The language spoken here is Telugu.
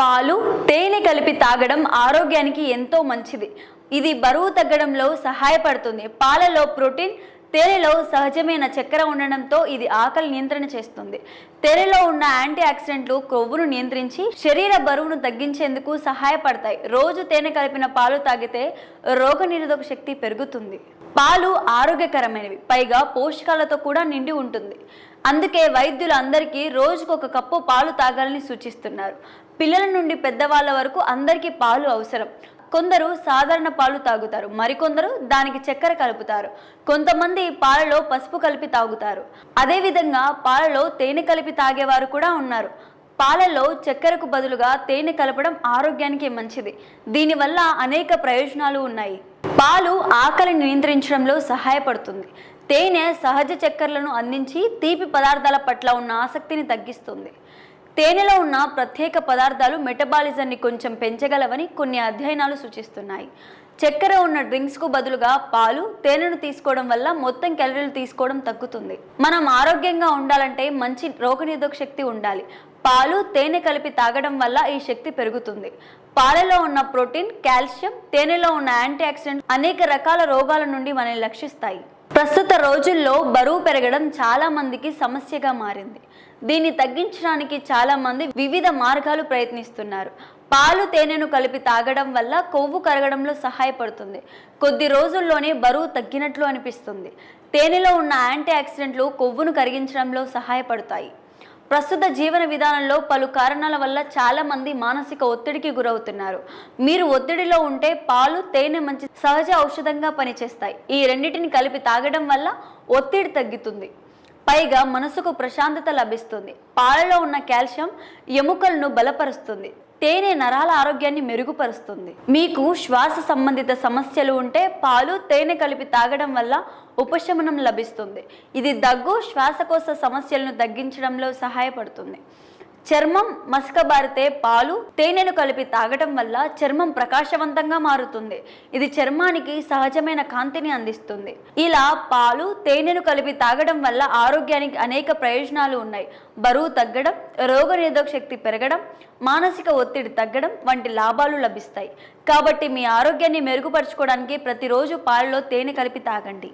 పాలు తేనె కలిపి తాగడం ఆరోగ్యానికి ఎంతో మంచిది. ఇది బరువు తగ్గడంలో సహాయపడుతుంది. పాలలో ప్రోటీన్ తేనెలో సహజమైన చక్కెర ఉండడంతో ఇది ఆకలి నియంత్రణ చేస్తుంది. తేనెలో ఉన్న యాంటీ ఆక్సిడెంట్లు కొవ్వును నియంత్రించి శరీర బరువును తగ్గించేందుకు సహాయపడతాయి. రోజు తేనె కలిపిన పాలు తాగితే రోగనిరోధక శక్తి పెరుగుతుంది. పాలు ఆరోగ్యకరమైనవి. పైగా పోషకాలతో కూడా నిండి ఉంటుంది. అందుకే వైద్యులు అందరికీ రోజుకు ఒక కప్పు పాలు తాగాలని సూచిస్తున్నారు. పిల్లల నుండి పెద్దవాళ్ళ వరకు అందరికీ పాలు అవసరం. కొందరు సాధారణ పాలు తాగుతారు. మరికొందరు దానికి చక్కెర కలుపుతారు. కొంతమంది పాలలో పసుపు కలిపి తాగుతారు. అదేవిధంగా పాలలో తేనె కలిపి తాగేవారు కూడా ఉన్నారు. పాలలో చక్కెరకు బదులుగా తేనె కలపడం ఆరోగ్యానికి మంచిది. దీనివల్ల అనేక ప్రయోజనాలు ఉన్నాయి. పాలు ఆకలిని నియంత్రించడంలో సహాయపడుతుంది. తేనె సహజ చక్కెరలను అందించి తీపి పదార్థాల పట్ల ఉన్న ఆసక్తిని తగ్గిస్తుంది. తేనెలో ఉన్న ప్రత్యేక పదార్థాలు మెటబాలిజంని కొంచెం పెంచగలవని కొన్ని అధ్యయనాలు సూచిస్తున్నాయి. చక్కెర ఉన్న డ్రింక్స్కు బదులుగా పాలు తేనెను తీసుకోవడం వల్ల మొత్తం క్యాలరీలు తీసుకోవడం తగ్గుతుంది. మనం ఆరోగ్యంగా ఉండాలంటే మంచి రోగనిరోధక శక్తి ఉండాలి. పాలు తేనె కలిపి తాగడం వల్ల ఈ శక్తి పెరుగుతుంది. పాలలో ఉన్న ప్రోటీన్ కాల్షియం తేనెలో ఉన్న యాంటీ ఆక్సిడెంట్ అనేక రకాల రోగాల నుండి మనల్ని రక్షిస్తాయి. ప్రస్తుత రోజుల్లో బరువు పెరగడం చాలా మందికి సమస్యగా మారింది. దీన్ని తగ్గించడానికి చాలా మంది వివిధ మార్గాలు ప్రయత్నిస్తున్నారు. పాలు తేనెను కలిపి తాగడం వల్ల కొవ్వు కరగడంలో సహాయపడుతుంది. కొద్ది రోజుల్లోనే బరువు తగ్గినట్లు అనిపిస్తుంది. తేనెలో ఉన్న యాంటీ ఆక్సిడెంట్లు కొవ్వును కరిగించడంలో సహాయపడతాయి. ప్రస్తుత జీవన విధానంలో పలు కారణాల వల్ల చాలామంది మానసిక ఒత్తిడికి గురవుతున్నారు. మీరు ఒత్తిడిలో ఉంటే పాలు తేనె మంచి సహజ ఔషధంగా పనిచేస్తాయి. ఈ రెండింటిని కలిపి తాగడం వల్ల ఒత్తిడి తగ్గుతుంది. పైగా మనసుకు ప్రశాంతత లభిస్తుంది. పాలలో ఉన్న కాల్షియం ఎముకలను బలపరుస్తుంది. తేనె నరాల ఆరోగ్యాన్ని మెరుగుపరుస్తుంది. మీకు శ్వాస సంబంధిత సమస్యలు ఉంటే పాలు తేనె కలిపి తాగడం వల్ల ఉపశమనం లభిస్తుంది. ఇది దగ్గు శ్వాసకోశ సమస్యలను తగ్గించడంలో సహాయపడుతుంది. చర్మం మసకబారితే పాలు తేనెను కలిపి తాగడం వల్ల చర్మం ప్రకాశవంతంగా మారుతుంది. ఇది చర్మానికి సహజమైన కాంతిని అందిస్తుంది. ఇలా పాలు తేనెను కలిపి తాగడం వల్ల ఆరోగ్యానికి అనేక ప్రయోజనాలు ఉన్నాయి. బరువు తగ్గడం రోగనిరోధక శక్తి పెరగడం మానసిక ఒత్తిడి తగ్గడం వంటి లాభాలు లభిస్తాయి. కాబట్టి మీ ఆరోగ్యాన్ని మెరుగుపరచుకోవడానికి ప్రతిరోజు పాలలో తేనె కలిపి తాగండి.